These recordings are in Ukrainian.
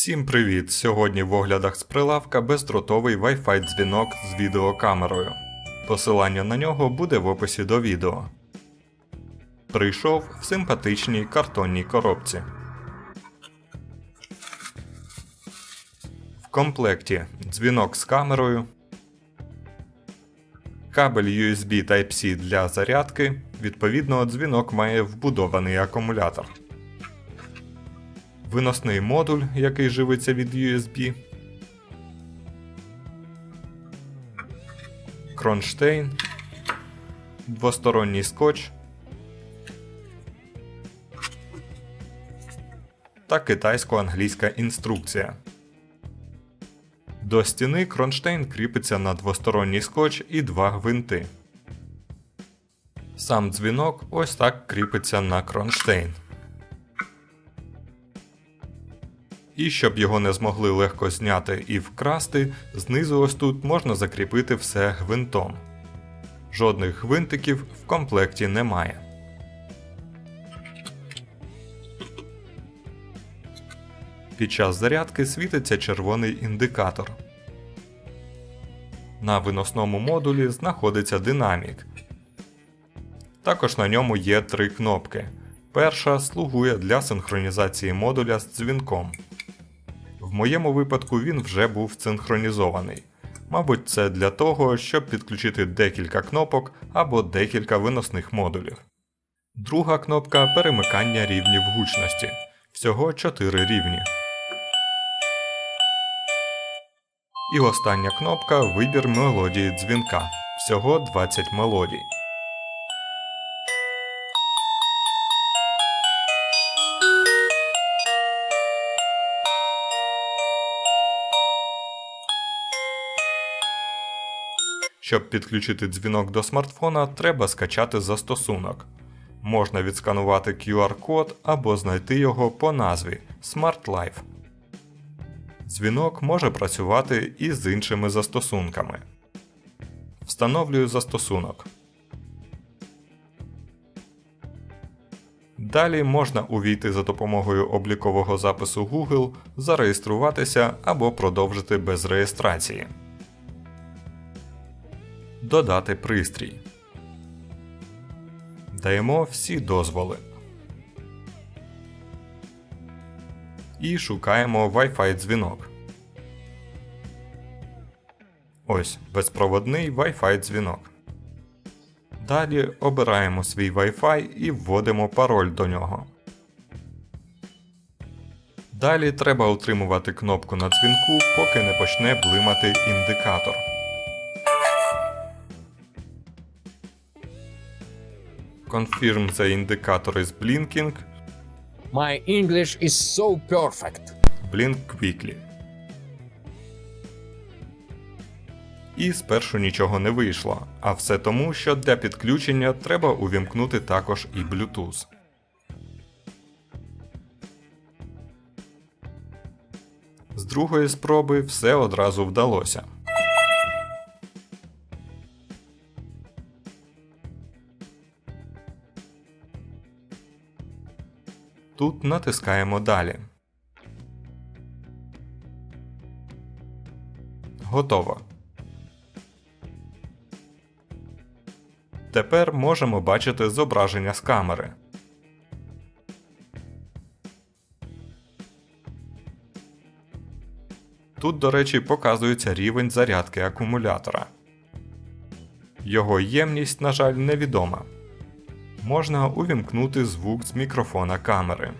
Всім привіт! Сьогодні в оглядах з прилавка бездротовий Wi-Fi дзвінок з відеокамерою. Посилання на нього буде в описі до відео. Прийшов в симпатичній картонній коробці. В комплекті дзвінок з камерою, кабель USB Type-C для зарядки. Відповідно, дзвінок має вбудований акумулятор виносний модуль, який живиться від USB, кронштейн, двосторонній скотч та китайсько-англійська інструкція. До стіни кронштейн кріпиться на двосторонній скотч і два гвинти. Сам дзвінок ось так кріпиться на кронштейн. І щоб його не змогли легко зняти і вкрасти, знизу ось тут можна закріпити все гвинтом. Жодних гвинтиків в комплекті немає. Під час зарядки світиться червоний індикатор. На виносному модулі знаходиться динамік. Також на ньому є три кнопки. Перша слугує для синхронізації модуля з дзвінком. В моєму випадку він вже був синхронізований. Мабуть, це для того, щоб підключити декілька кнопок або декілька виносних модулів. Друга кнопка перемикання рівнів гучності. Всього 4 рівні. І остання кнопка вибір мелодії дзвінка. Всього 20 мелодій. Щоб підключити дзвінок до смартфона, треба скачати застосунок. Можна відсканувати QR-код або знайти його по назві Smart Life. Дзвінок може працювати і з іншими застосунками. Встановлюю застосунок. Далі можна увійти за допомогою облікового запису Google, зареєструватися або продовжити без реєстрації. Додати пристрій. Даємо всі дозволи. І шукаємо Wi-Fi дзвінок. Ось безпроводний Wi-Fi дзвінок. Далі обираємо свій Wi-Fi і вводимо пароль до нього. Далі треба утримувати кнопку на дзвінку, поки не почне блимати індикатор. Confirm the indicator is blinking. My English is so perfect. Blink quickly. І спершу нічого не вийшло, а все тому, що для підключення треба увімкнути також і Bluetooth. З другої спроби все одразу вдалося. Тут натискаємо Далі. Готово. Тепер можемо бачити зображення з камери. Тут, до речі, показується рівень зарядки акумулятора. Його ємність, на жаль, невідома можна увімкнути звук з мікрофона камери.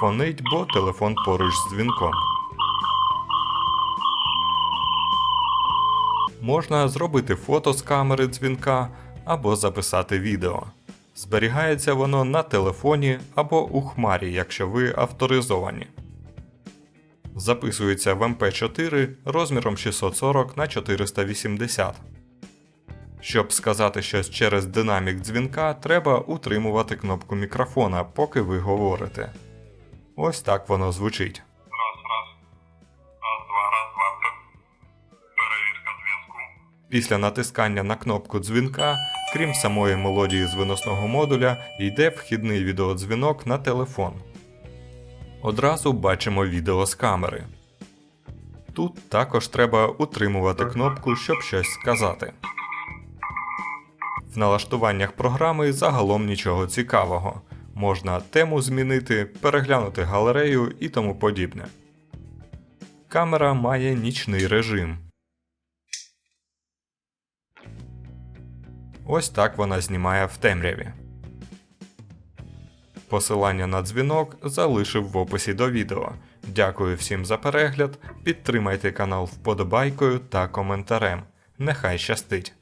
Фонить, бо телефон поруч з дзвінком. Можна зробити фото з камери дзвінка або записати відео. Зберігається воно на телефоні або у хмарі, якщо ви авторизовані. Записується в MP4 розміром 640 на 480 щоб сказати щось через динамік дзвінка, треба утримувати кнопку мікрофона, поки ви говорите. Ось так воно звучить. Раз, раз. Раз, два, раз, два, три. Перевірка зв'язку. Після натискання на кнопку дзвінка, крім самої мелодії з виносного модуля, йде вхідний відеодзвінок на телефон. Одразу бачимо відео з камери. Тут також треба утримувати кнопку, щоб щось сказати. В налаштуваннях програми загалом нічого цікавого. Можна тему змінити, переглянути галерею і тому подібне. Камера має нічний режим. Ось так вона знімає в темряві. Посилання на дзвінок залишив в описі до відео. Дякую всім за перегляд. Підтримайте канал вподобайкою та коментарем. Нехай щастить!